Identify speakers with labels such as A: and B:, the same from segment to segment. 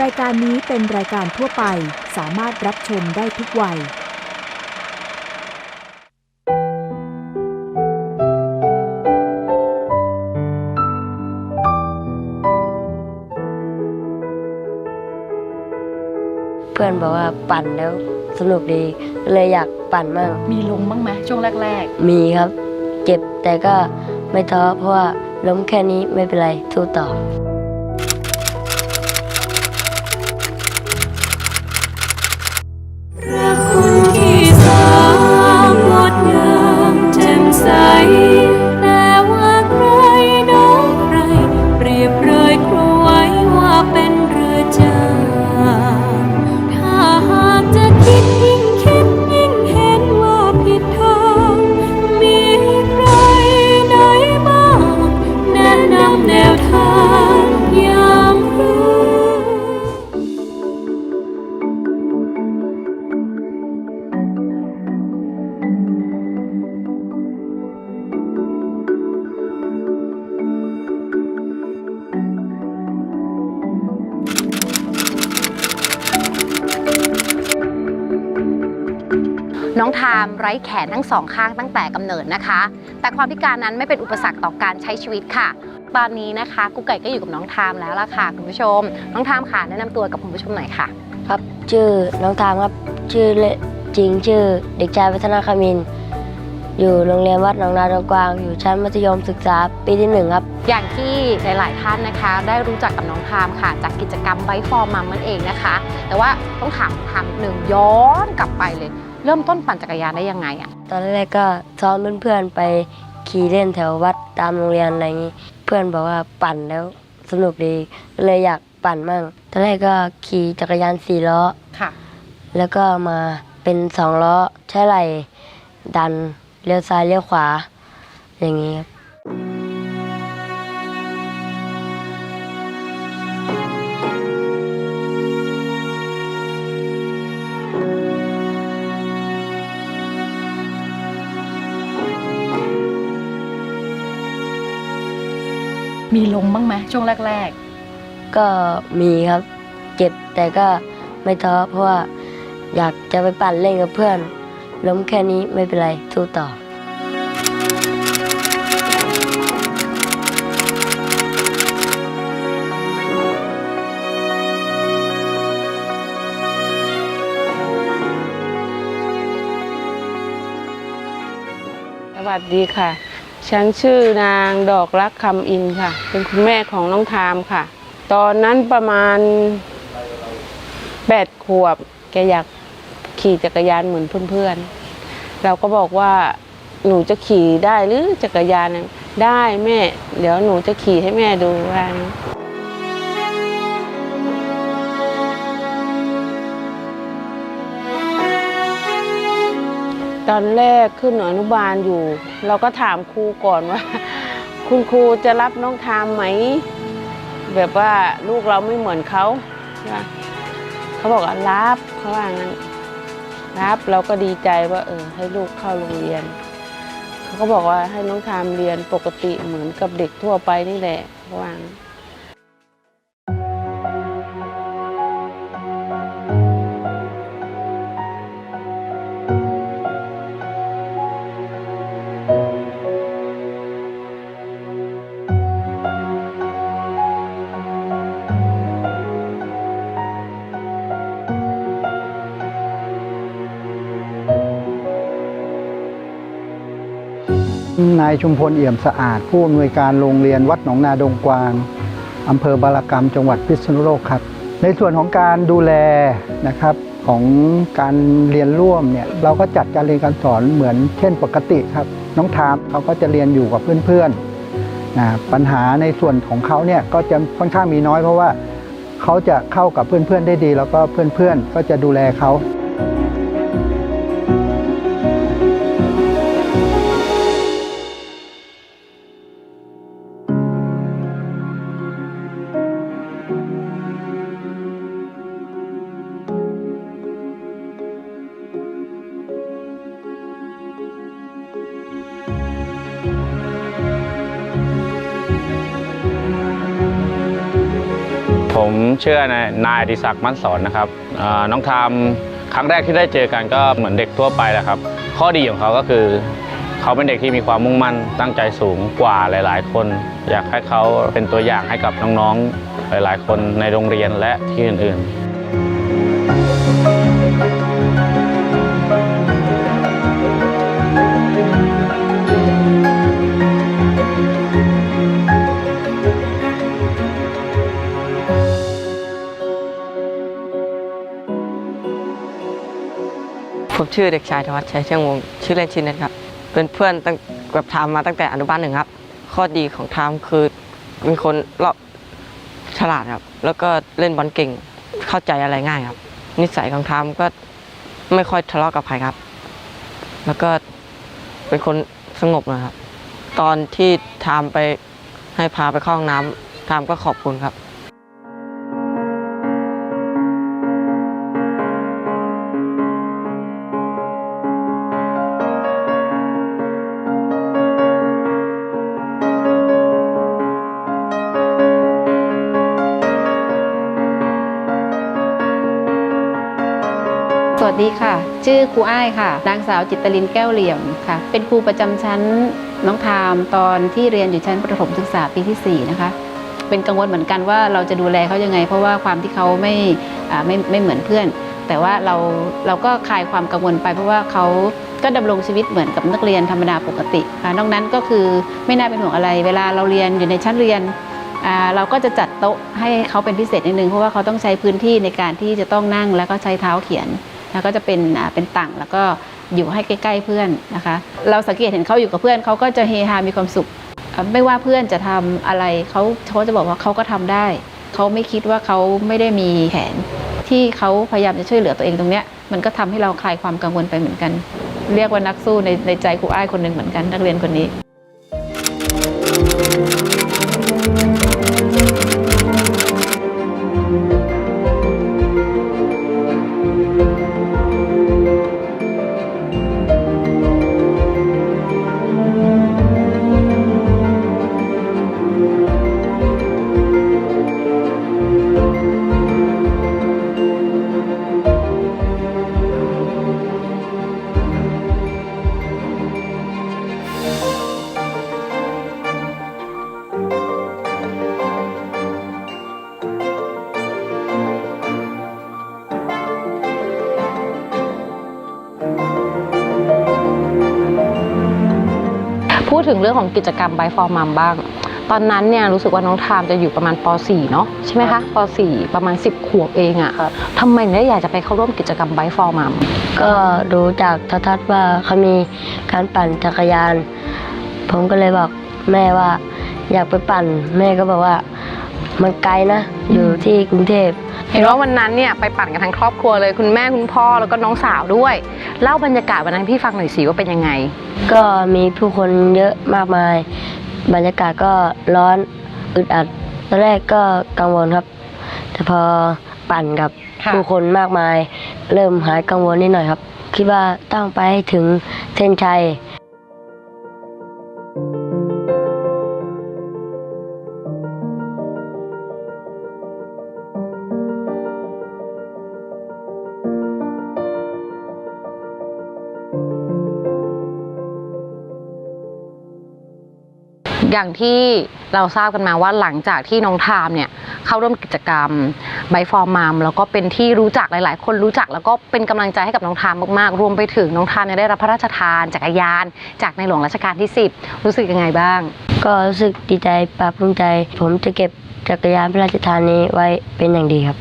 A: รายการนี้เป็นรายการทั่วไปสามารถรับชมได้ทุกวัย
B: เพื่อนบอกว่าปั่นแล้วสนุกดีเลยอยากปั่นมั่ง
C: มีลงบ้างไหมช่วงแรก
B: มีครับ เจ็บแต่ก็ไม่ท้อเพราะว่าล้มแค่นี้ไม่เป็นไรสู้ต่อ
D: ไร้แข
C: นทั้งสองข้างตั้งแต่กำเนิดนะคะ แต่ความพิการนั้นไม่เป็นอุปสรรคต่อการใช้ชีวิตค่ะ ตอนนี้นะคะกุ๊กไก่ก็อยู่กับน้องทามแล้วล่ะค่ะคุณผู้ชม น้องทามค่ะแนะนำตัวกับคุณผู้ชมหน่อยค่ะ
B: ครับชื่อน้องทามครับชื่อเล่นจริงชื่อเด็กชายวัฒนาคามิน อยู่โรงเรียนวัดหนองนาดงกวาง อยู่ชั้นมัธยมศึกษาปีที่หนึ่งครับ
C: อย่างที่หลาย ๆ ท่านนะคะ ได้รู้จักกับน้องทามค่ะ จากกิจกรรมไบฟอร์มัมนั่นเองนะคะ แต่ว่าต้องถามทามหนึ่งย้อนกลับไปเลย เริ่มต้นปั่นจักรยานได้ยังไงอะ
B: ตอนแรกก็ซ้อมเพื่อนๆไปขี่เล่นแถววัดตามโรงเรียนอะไรอย่างนี้ เพื่อนบอกว่าปั่นแล้วสนุกดีเลยอยากปั่นมั่งตอนแรกก็ขี่จักรยานสี่ล้อ
C: ค่ะ
B: แล้วก็มาเป็นสองล้อใช้ไหล่ดันเลี้ยวซ้ายเลี้ยวขวา อย่างนี้ครับ
C: มีลงบ้างไหมช่วงแรก
B: ก็มีครับ เจ็บแต่ก็ไม่ท้อเพราะว่าอยากจะไปปั่นเล่นกับเพื่อน ล้มแค่นี้ไม่เป็นไรสู้ต่อ
E: สวัสดีค่ะ ฉันชื่อนางดอกรักคำอินค่ะ เป็นคุณแม่ของน้องทามค่ะ ตอนนั้นประมาณแปดขวบ แกอยากขี่จักรยานเหมือนเพื่อนๆ เราก็บอกว่าหนูจะขี่ได้หรือจักรยานได้แม่ เดี๋ยวหนูจะขี่ให้แม่ดูว่า ตอนแรกขึ้นอนุบาลอยู่ เราก็ถามครูก่อนว่า คุณครูจะรับน้องทามไหม แบบว่าลูกเราไม่เหมือนเขาว่าเขาบอกว่ารับเขาว่างั้นรับเราก็ดีใจว่าเออให้ลูกเข้าโรงเรียนเขาก็บอกว่าให้น้องทามเรียนปกติเหมือนกับเด็กทั่วไปนี่แหละเขาว่างั้น
F: นายชุมพลเอี่ยมสะอาด ผู้อำนวยการโรงเรียนวัดหนองนาดงกวางอำเภอบารกรรมจังหวัดพิษณุโลกครับ ในส่วนของการดูแลนะครับของการเรียนร่วมเนี่ยเราก็จัดการเรียนการสอนเหมือนเช่นปกติครับ น้องทามเขาก็จะเรียนอยู่กับเพื่อนๆนะปัญหาในส่วนของเขาเนี่ยก็จะค่อนข้างมีน้อยเพราะว่าเขาจะเข้ากับเพื่อนๆได้ดี แล้วก็เพื่อนๆก็จะดูแลเขา
G: เชื่อนายนายอดิศักดิ์มั่นสอนนะครับน้องทามครั้งแรกที่ได้เจอกันก็เหมือนเด็กทั่วไปแหละครับ ข้อดีของเขาก็คือ เขาเป็นเด็กที่มีความมุ่งมั่นตั้งใจสูงกว่าหลาย ๆ คน อยากให้เขาเป็นตัวอย่างให้กับน้องๆหลาย ๆ คนในโรงเรียนและที่อื่นๆ
H: ชื่อเด็กชายธวัชชัยเชียงวงชื่อเล่นชื่อเน็ตครับ เป็นเพื่อนตั้งแบบทามมาตั้งแต่อนุบาลหนึ่งครับ ข้อดีของทามคือเป็นคนรอบฉลาดครับ แล้วก็เล่นบอลเก่งเข้าใจอะไรง่ายครับ นิสัยของทามก็ไม่ค่อยทะเลาะกับใครครับ แล้วก็เป็นคนสงบนะครับ ตอนที่ทามไปให้พาไปเข้าห้องน้ำทามก็ขอบคุณครับ
I: สวัสดีค่ะ ชื่อครูอ้ายค่ะ นางสาวจิตตลินแก้วเหลี่ยมค่ะ เป็นครูประจำชั้นน้องทามตอนที่เรียนอยู่ชั้นประถมศึกษาปีที่ 4 นะคะ เป็นกังวลเหมือนกันว่าเราจะดูแลเขายังไง เพราะว่าความที่เขาไม่ไม่ไม่เหมือนเพื่อน แต่ว่าเราเราก็คลายความกังวลไป เพราะว่าเขาก็ดำรงชีวิตเหมือนกับนักเรียนธรรมดาปกติค่ะนอกนั้นก็คือไม่น่าเป็นห่วงอะไร เวลาเราเรียนอยู่ในชั้นเรียนเราก็จะจัดโต๊ะให้เขาเป็นพิเศษนิดนึงเพราะว่าเขาต้องใช้พื้นที่ในการที่จะต้องนั่งแล้วก็ใช้เท้าเขียน แล้วก็จะเป็นเป็นต่างแล้วก็อยู่ให้ใกล้ๆเพื่อนนะคะ เราสังเกตเห็นเขาอยู่กับเพื่อนเขาก็จะเฮฮามีความสุข ไม่ว่าเพื่อนจะทำอะไรเขาเขาจะบอกว่าเขาก็ทำได้เขาไม่คิดว่าเขาไม่ได้มีแผนที่เขาพยายามจะช่วยเหลือตัวเองตรงเนี้ยมันก็ทำให้เราคลายความกังวลไปเหมือนกัน เรียกว่านักสู้ในในใจครูอ้ายคนหนึ่งเหมือนกัน นักเรียนคนนี้
C: ดถึงเรื่องของกิจกรรม by for mom บ้าง ตอนนั้นเนี่ยรู้สึกว่าน้องทามจะอยู่ประมาณป .4 เนาะใช่ไหมคะป .4 ประมาณ 10 ขวบเองอะ
B: ครับ
C: ทำไมถึงได้อยากจะไปเข้าร่วมกิจกรรม by for mom
B: ก็รู้จากโทรทัศน์ว่าเขามีการปั่นจักรยาน ผมก็เลยบอกแม่ว่า อยากไปปั่น แม่ก็บอกว่ามันไกลนะ อยู่ที่กรุงเทพ
C: เห็นว่าวันนั้นเนี่ยไปปั่นกันทั้งครอบครัวเลยคุณแม่คุณพ่อแล้วก็น้องสาวด้วย เล่าบรรยากาศวันนั้นพี่ฟังหน่อยสิว่าเป็นยังไง
B: ก็มีผู้คนเยอะมากมาย บรรยากาศก็ร้อนอึดอัดตอนแรกก็กังวลครับ แต่พอปั่นกับ
C: ค่ะ
B: ผู้คนมากมาย เริ่มหายกังวลนิดหน่อยครับ คิดว่าต้องไปให้ถึงเส้นชัย
C: อย่างที่เราทราบกันมาว่าหลังจากที่น้องทามเนี่ยเข้าร่วมกิจกรรมไบฟอร์มามแล้วก็เป็นที่รู้จักหลาย ๆ คนรู้จักแล้วก็เป็นกำลังใจให้กับน้องทามมาก ๆ รวมไปถึงน้องทามเนี่ยได้รับพระราชทานจักรยาน จากในหลวงรัชกาลที่ 10 รู้สึกยังไงบ้าง
B: ก็รู้สึกดีใจปลาบปลื้มใจ ผมจะเก็บจักรยานพระราชทานนี้ไว้เป็นอย่างดีครับ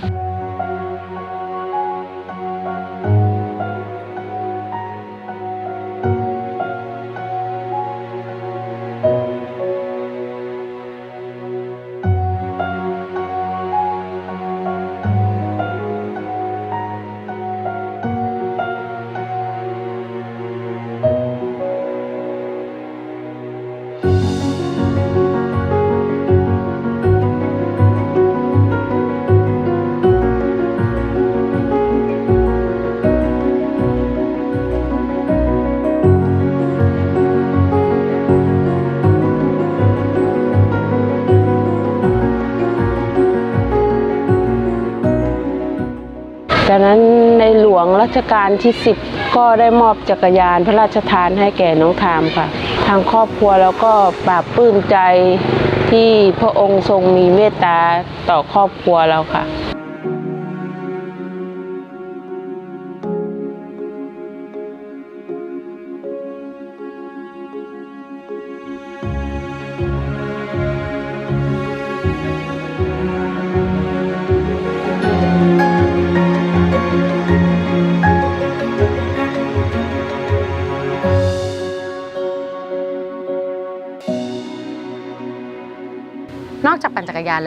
E: รัชกาลที่ 10 ก็ได้มอบจักรยานพระราชทานให้แก่น้องทามค่ะ ทางครอบครัวเราก็ปราบปลื้มใจที่พระองค์ทรงมีเมตตาต่อครอบครัวเราค่ะ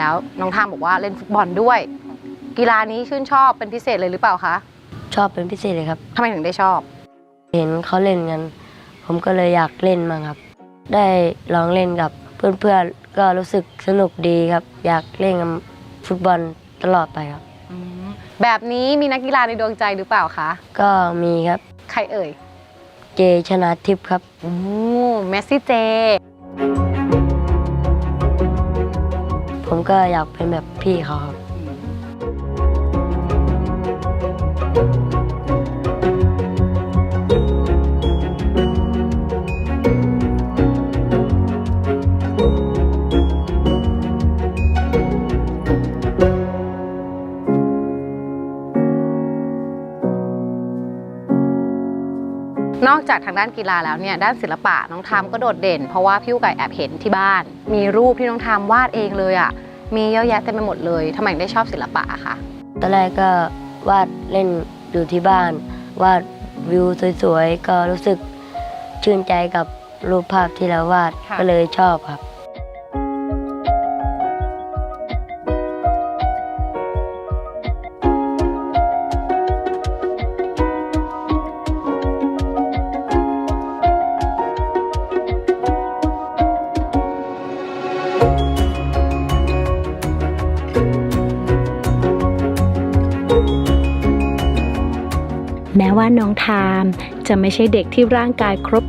E: า
C: กปั่นจักรยานแล้ว น้องทามบอกว่าเล่นฟุตบอลด้วย กีฬานี้ชื่นชอบเป็นพิเศษเลยหรือเปล่าคะ
B: ชอบเป็นพิเศษเลยครับ
C: ทำไมถึงได้ชอบ
B: เห็นเขาเล่นกัน ผมก็เลยอยากเล่นมางครับ ได้ลองเล่นกับเพื่อนๆก็รู้สึกสนุกดีครับ อยากเล่นกับฟุตบอลตลอดไปครับ
C: แบบนี้มีนักกีฬาในดวงใจหรือเปล่าคะ
B: ก็มีครับ
C: ใครเอ่ย
B: เจชนะทิพย์ครับ
C: โอ้ เมสซี่เจ
B: ผมก็อยากเป็นแบบพี่เขาครับ
C: อกจากทางด้านกีฬาแล้วเนี่ยด้านศิลปะน้องทามก็โดดเด่น เพราะว่าพี่อุไก่แอบเห็นที่บ้าน มีรูปที่น้องทามวาดเองเลยอะ่ะมีเยอะแยะเต็มไปหมดเลยทำไมถึงได้ชอบศิลปะอะคะ
B: ตอนแรกก็วาดเล่นอยู่ที่บ้าน วาดวิวสวยๆก็รู้สึกชื่นใจกับรูปภาพที่เราวาดก็เลยชอบครับ
J: ว่าน้องทามจะไม่ใช่เด็กที่ร่างกายครบ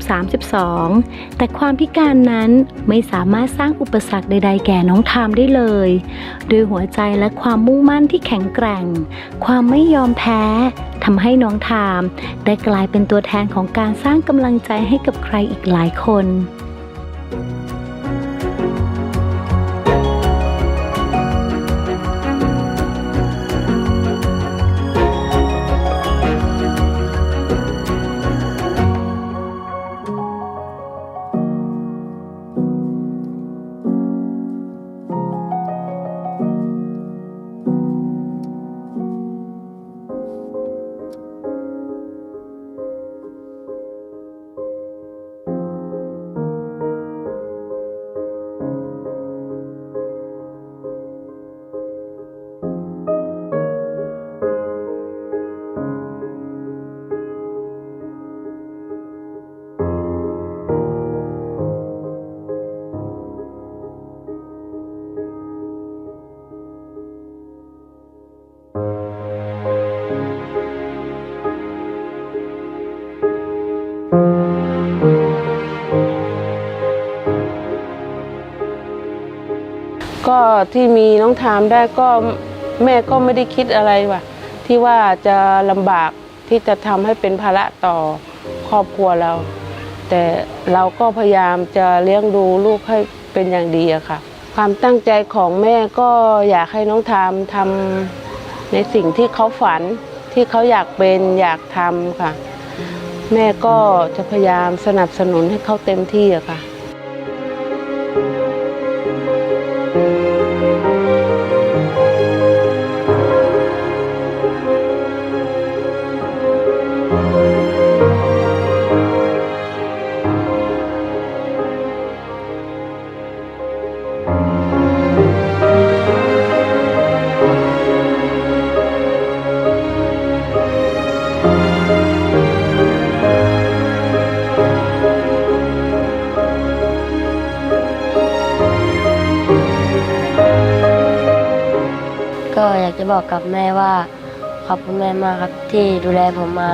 J: 32 แต่ความพิการนั้นไม่สามารถสร้างอุปสรรคใด ๆ แก่น้องทามได้เลยด้วยหัวใจและความมุ่งมั่นที่แข็งแกร่ง ความไม่ยอมแพ้ทำให้น้องทามได้กลายเป็นตัวแทนของการสร้างกำลังใจให้กับใครอีกหลายคน
E: ที่มีน้องทามได้ก็แม่ก็ไม่ได้คิดอะไรว่ะ ที่ว่าจะลำบากที่จะทำให้เป็นภาระต่อครอบครัวเรา แต่เราก็พยายามจะเลี้ยงดูลูกให้เป็นอย่างดีอะค่ะ ความตั้งใจของแม่ก็อยากให้น้องทามทำในสิ่งที่เขาฝันที่เขาอยากเป็นอยากทำค่ะ แม่ก็จะพยายามสนับสนุนให้เขาเต็มที่อะค่ะ
B: ก็อยากจะ บอกกับแม่ว่า ขอบคุณแม่มากครับที่ดูแลผมมา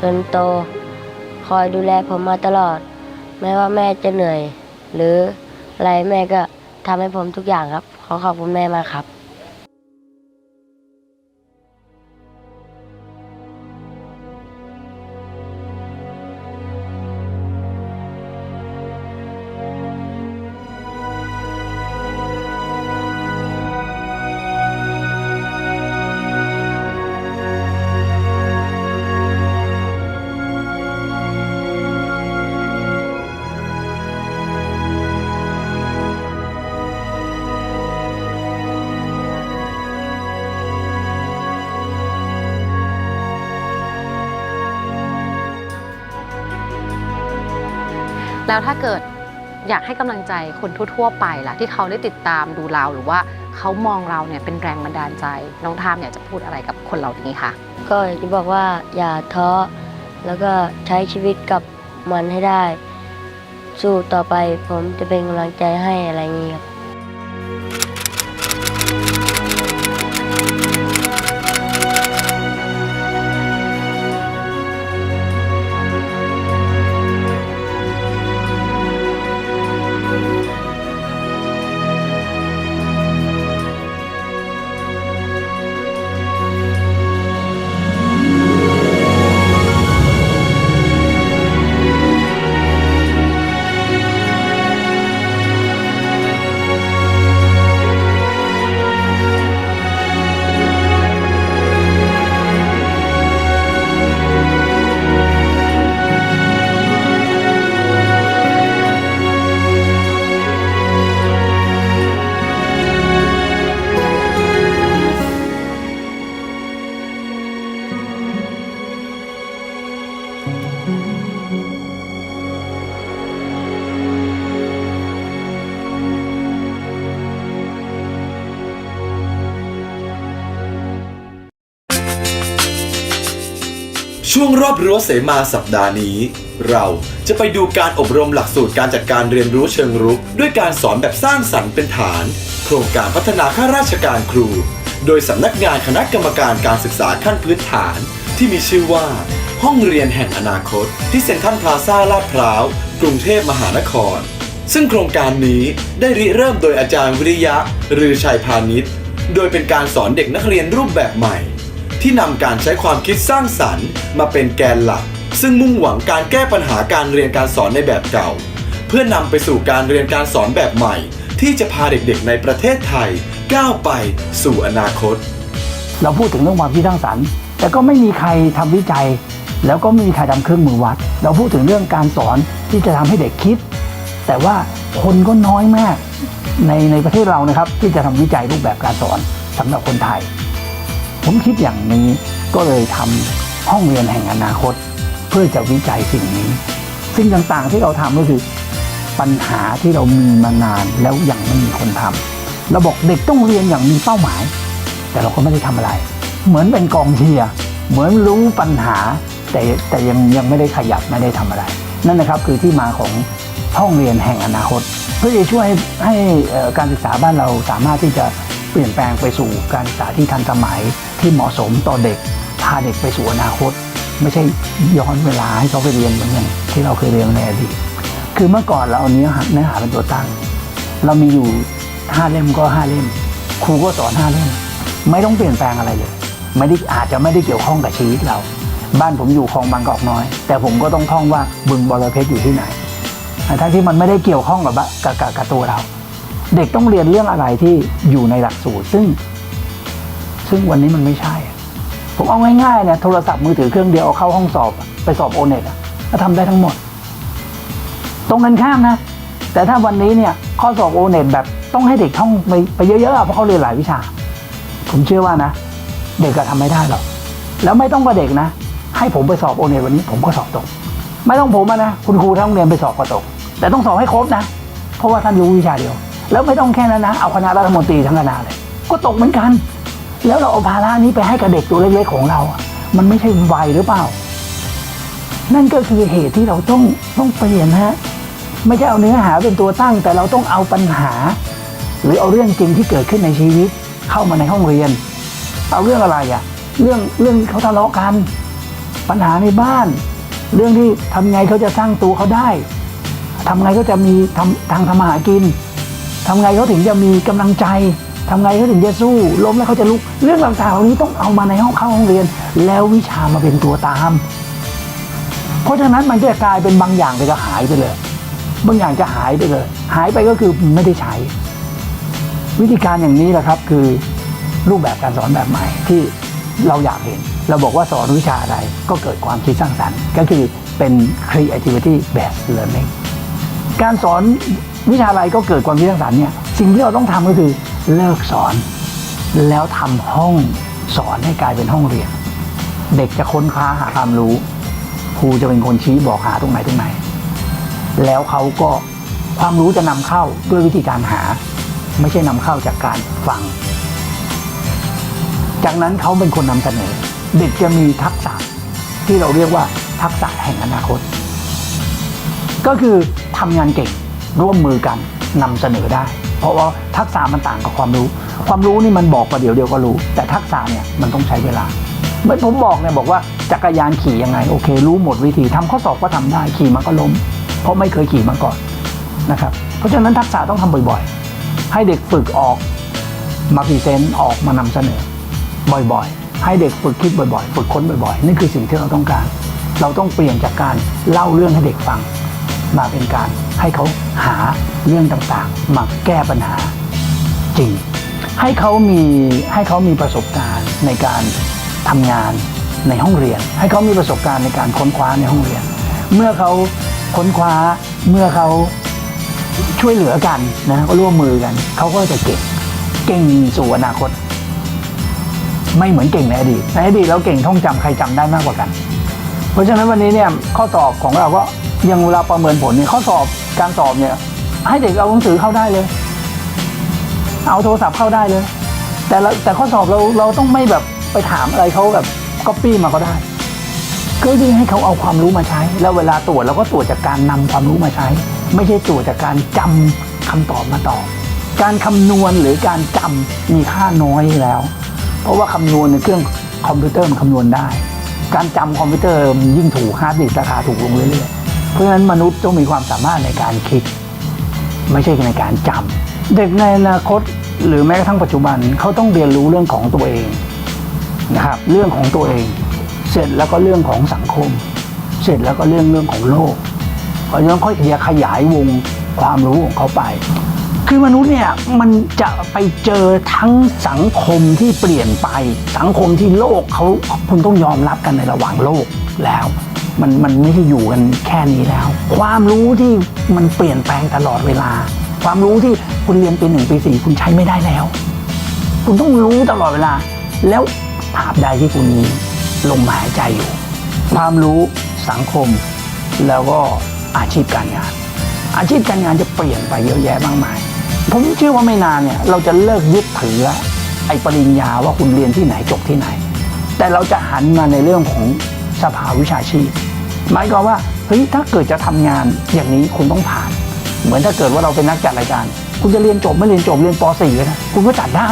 B: จนโต คอยดูแลผมมาตลอด แม้ว่าแม่จะเหนื่อย หรืออะไรแม่ก็ทำให้ผมทุกอย่างครับ ขอขอบคุณแม่มากครับ
C: แล้วถ้าเกิดอยากให้กำลังใจคนทั่ว ๆ ไปล่ะที่เขาได้ติดตามดูเราหรือว่าเขามองเราเนี่ยเป็นแรงบันดาลใจ น้องทามอยากจะพูดอะไรกับคนเหล่านี้คะ
B: ก็อยากจะบอกว่าอย่าท้อแล้วก็ใช้ชีวิตกับมันให้ได้ สู้ต่อไปผมจะเป็นกำลังใจให้อะไรอย่างนี้ครับ
K: เสมาสัปดาห์นี้ เราจะไปดูการอบรมหลักสูตรการจัดการเรียนรู้เชิงรุก ด้วยการสอนแบบสร้างสรรค์เป็นฐาน โครงการพัฒนาข้าราชการครู โดยสำนักงานคณะกรรมการการศึกษาขั้นพื้นฐาน ที่มีชื่อว่า ห้องเรียนแห่งอนาคต ที่เซ็นทรัลพลาซ่าลาดพร้าว กรุงเทพมหานคร ซึ่งโครงการนี้ได้ริเริ่มโดยอาจารย์วิริยะรือชัยพาณิชย์โดยเป็นการสอนเด็กนักเรียนรูปแบบใหม่ ที่นำการใช้ความคิดสร้างสรรค์ มาเป็นแกนหลัก ซึ่งมุ่งหวังการแก้ปัญหาการเรียนการสอนในแบบเก่า เพื่อนำไปสู่การเรียนการสอนแบบใหม่ ที่จะพาเด็กๆ ในประเทศไทย ก้าวไปสู่อนาคต
L: เราพูดถึงเรื่องความคิดสร้างสรรค์ แต่ก็ไม่มีใครทำวิจัย แล้วก็ไม่มีใครทำเครื่องมือวัด เราพูดถึงเรื่องการสอนที่จะทำให้เด็กคิด แต่ว่าคนก็น้อยมากในในประเทศเรานะครับที่จะทำวิจัยรูปแบบการสอนสำหรับคนไทย ผมคิดอย่างนี้ก็เลยทำห้องเรียนแห่งอนาคต เพื่อจะวิจัยสิ่งนี้ สิ่งต่างๆที่เราทำก็คือ ปัญหาที่เรามีมานานแล้วยังไม่มีคนทำเราบอกเด็กต้องเรียนอย่างมีเป้าหมาย แต่เราก็ไม่ได้ทำอะไร เหมือนเป็นกองเชียร์เหมือนรู้ปัญหา แต่แต่ยังยังไม่ได้ขยับไม่ได้ทำอะไร นั่นนะครับคือที่มาของห้องเรียนแห่งอนาคต เพื่อจะช่วยให้ให้การศึกษาบ้านเราสามารถที่จะ เปลี่ยนแปลงไปสู่การศึกษาที่ทันสมัยที่เหมาะสมต่อเด็กพาเด็กไปสู่อนาคต ไม่ใช่ย้อนเวลาให้เขาไปเรียนเหมือนอย่างที่เราเคยเรียนในอดีตคือเมื่อก่อนเราเอาเนื้อหาเนื้อหาเป็นตัวตั้ง เรามีอยู่ห้าเล่มก็ห้าเล่ม ครูก็สอนห้าเล่ม ไม่ต้องเปลี่ยนแปลงอะไรเลยไม่ได้อาจจะไม่ได้เกี่ยวข้องกับชีวิตเรา บ้านผมอยู่คลองบางกอกน้อย แต่ผมก็ต้องท่องว่าบึงบรเพชรอยู่ที่ไหนทั้งที่มันไม่ได้เกี่ยวข้องกับบ้านกับกับกับตัวเรา เด็กต้องเรียนเรื่องอะไรที่อยู่ในหลักสูตร ซึ่ง ซึ่งวันนี้มันไม่ใช่ ผมเอาง่ายๆเนี่ยโทรศัพท์มือถือเครื่องเดียวเอาเข้าห้องสอบ ไปสอบโอเน็ตก็ทำได้ทั้งหมด ตรงกันข้ามนะ แต่ถ้าวันนี้เนี่ย ข้อสอบโอเน็ตแบบต้องให้เด็กท่องไปไปเยอะๆเพราะเขาเรียนหลายวิชา ผมเชื่อว่านะ เด็กก็ทำไม่ได้หรอกแล้วไม่ต้องกับเด็กนะ ให้ผมไปสอบโอเน็ตวันนี้ ผมก็สอบตก ไม่ต้องผมนะคุณครูทั้งโรงเรียนไปสอบก็ตก แต่ต้องสอบให้ครบนะ เพราะว่าท่านรู้วิชาเดียว แล้วไม่ต้องแค่นั้นนะ เอาคณะรัฐมนตรีทั้งคณะเลย ก็ตกเหมือนกัน แล้วเราเอาภาระนี้ไปให้กับเด็กตัวเล็กๆของเรา มันไม่ใช่วัยหรือเปล่า นั่นก็คือเหตุที่เราต้องต้องเปลี่ยนฮะ ไม่ใช่เอาเนื้อหาเป็นตัวตั้ง แต่เราต้องเอาปัญหา หรือเอาเรื่องจริงที่เกิดขึ้นในชีวิต เข้ามาในห้องเรียน เอาเรื่องอะไรอะเรื่องเรื่องเขาทะเลาะกัน ปัญหาในบ้าน เรื่องที่ทำไงเขาจะสร้างตัวเขาได้ทำไงเขาจะมีทำทางทำมาหากิน ทำไงเขาถึงจะมีกำลังใจทำไงเขาถึงจะสู้ ล้มแล้วเขาจะลุก เรื่องต่างๆเหล่านี้ต้องเอามาในห้องเข้าห้องเรียน แล้ววิชามาเป็นตัวตาม เพราะฉะนั้นมันจะกลายเป็นบางอย่างไปก็หายไปเลย บางอย่างจะหายไปเลย หายไปก็คือไม่ได้ใช้ วิธีการอย่างนี้แหละครับ คือรูปแบบการสอนแบบใหม่ที่เราอยากเห็น เราบอกว่าสอนวิชาอะไรก็เกิดความคิดสร้างสรรค์ ก็คือเป็น creativity based learning การสอน วิชาอะไรก็เกิดความคิดสร้างสรรค์เนี่ยสิ่งที่เราต้องทำก็คือเลิกสอน แล้วทำห้องสอนให้กลายเป็นห้องเรียน เด็กจะค้นคว้าหาความรู้ครูจะเป็นคนชี้บอกหาตรงไหนตรงไหน แล้วเขาก็ความรู้จะนำเข้าด้วยวิธีการหา ไม่ใช่นำเข้าจากการฟัง จากนั้นเขาเป็นคนนำเสนอ เด็กจะมีทักษะที่เราเรียกว่าทักษะแห่งอนาคต ก็คือทำงานเก่ง ร่วมมือกันนำเสนอได้ เพราะว่าทักษะมันต่างกับความรู้ ความรู้นี่มันบอกประเดี๋ยวเดียวก็รู้ แต่ทักษะเนี่ยมันต้องใช้เวลาเหมื่อนผมบอกเนี่ยบอกว่าจักรยานขี่ยังไงโอเค รู้หมดวิธีทำข้อสอบก็ทำได้ขี่มันก็ล้ม เพราะไม่เคยขี่มาก่อนนะครับ เพราะฉะนั้นทักษะต้องทำบ่อยๆ ให้เด็กฝึกออกมาพรีเซนต์ออกมานำเสนอ บ่อยๆ ให้เด็กฝึกคิดบ่อยๆ ฝึกค้นบ่อยๆ นี่คือสิ่งที่เราต้องการ เราต้องเปลี่ยนจากการเล่าเรื่องให้เด็กฟัง มาเป็นการให้เขาหาเรื่องต่างๆ มาแก้ปัญหาจริง ให้เขามีให้เขามีประสบการณ์ในการทำงานในห้องเรียน ให้เขามีประสบการณ์ในการค้นคว้าในห้องเรียน เมื่อเขาค้นคว้าเมื่อเขาช่วยเหลือกันนะร่วมมือกัน เขาก็จะเก่งเก่งสู่อนาคต ไม่เหมือนเก่งในอดีตในอดีตเราเก่งท่องจำใครจำได้มากกว่ากัน ราะฉะนั้นวันนี้เนี่ยข้อสอบของเราก็ยังเวลาประเมินผลเนี่ยข้อสอบการสอบเนี่ย ให้เด็กเอาหนังสือเข้าได้เลย เอาโทรศัพท์เข้าได้เลย แต่แต่ข้อสอบเราเราต้องไม่แบบไปถามอะไรเขาแบบก๊อปปี้มาก็ได้ก็ยิ่งให้เขาเอาความรู้มาใช้ แล้วเวลาตรวจเราก็ตรวจจากการนำความรู้มาใช้ ไม่ใช่ตรวจจากการจำคำตอบมาตอบ การคำนวณหรือการจำมีค่าน้อยแล้ว เพราะว่าคำนวณในเครื่องคอมพิวเตอร์มันคำนวณได้ การจำคอมพิวเตอร์ยิ่งถูกฮาร์ดดิสก์ราคาถูกลงเรื่อยๆ เพราะฉะนั้นมนุษย์ต้องมีความสามารถในการคิด ไม่ใช่ในการจำเด็กในอนาคตหรือแม้กระทั่งปัจจุบันเขาต้องเรียนรู้เรื่องของตัวเองนะครับเรื่องของตัวเอง เสร็จแล้วก็เรื่องของสังคม เสร็จแล้วก็เรื่องเรื่องของโลกเพราะฉะนั้นค่อยขยายวงความรู้ของเขาไป คือมนุษย์เนี่ยมันจะไปเจอทั้งสังคมที่เปลี่ยนไป สังคมที่โลกเขาคุณต้องยอมรับกันในระหว่างโลกแล้ว มันมันไม่ใช่อยู่กันแค่นี้แล้ว ความรู้ที่มันเปลี่ยนแปลงตลอดเวลา ความรู้ที่คุณเรียนปีหนึ่งปีสี่คุณใช้ไม่ได้แล้ว คุณต้องรู้ตลอดเวลา แล้วตราบใดที่คุณมีลมหายใจอยู่ ความรู้สังคมแล้วก็อาชีพการงานอาชีพการงานจะเปลี่ยนไปเยอะแยะมากมาย ผมเชื่อว่าไม่นานเนี่ยเราจะเลิกยึดถือไอ้ปริญญาว่าคุณเรียนที่ไหนจบที่ไหน แต่เราจะหันมาในเรื่องของสภาวิชาชีพ หมายความว่าเฮ้ยถ้าเกิดจะทำงานอย่างนี้คุณต้องผ่าน เหมือนถ้าเกิดว่าเราเป็นนักจัดรายการ คุณจะเรียนจบไม่เรียนจบเรียนป .4 เลยนะคุณก็จัดได้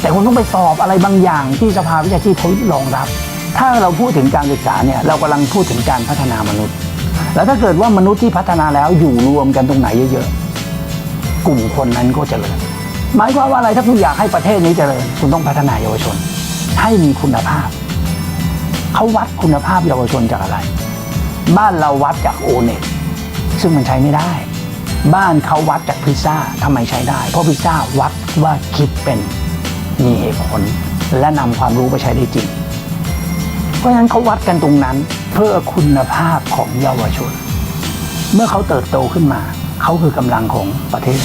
L: แต่คุณต้องไปสอบอะไรบางอย่างที่สภาวิชาชีพเขารองรับ ถ้าเราพูดถึงการศึกษาเนี่ยเรากำลังพูดถึงการพัฒนามนุษย์ แล้วถ้าเกิดว่ามนุษย์ที่พัฒนาแล้วอยู่รวมกันตรงไหนเยอะๆ กลุ่มคนนั้นก็เจริญ หมายความว่าอะไรถ้าคุณอยากให้ประเทศนี้เจริญ คุณต้องพัฒนาเยาวชน ให้มีคุณภาพ เขาวัดคุณภาพเยาวชนจากอะไร บ้านเราวัดจากโอเน็ตซึ่งมันใช้ไม่ได้ บ้านเขาวัดจากพิซซ่าทำไมใช้ได้ เพราะพิซซ่าวัดว่าคิดเป็นมีเหตุผลและนำความรู้ไปใช้ได้จริง เพราะฉะนั้นเขาวัดกันตรงนั้นเพื่อคุณภาพของเยาวชน เมื่อเขาเติบโตขึ้นมา เขาคือกำลังของประเทศ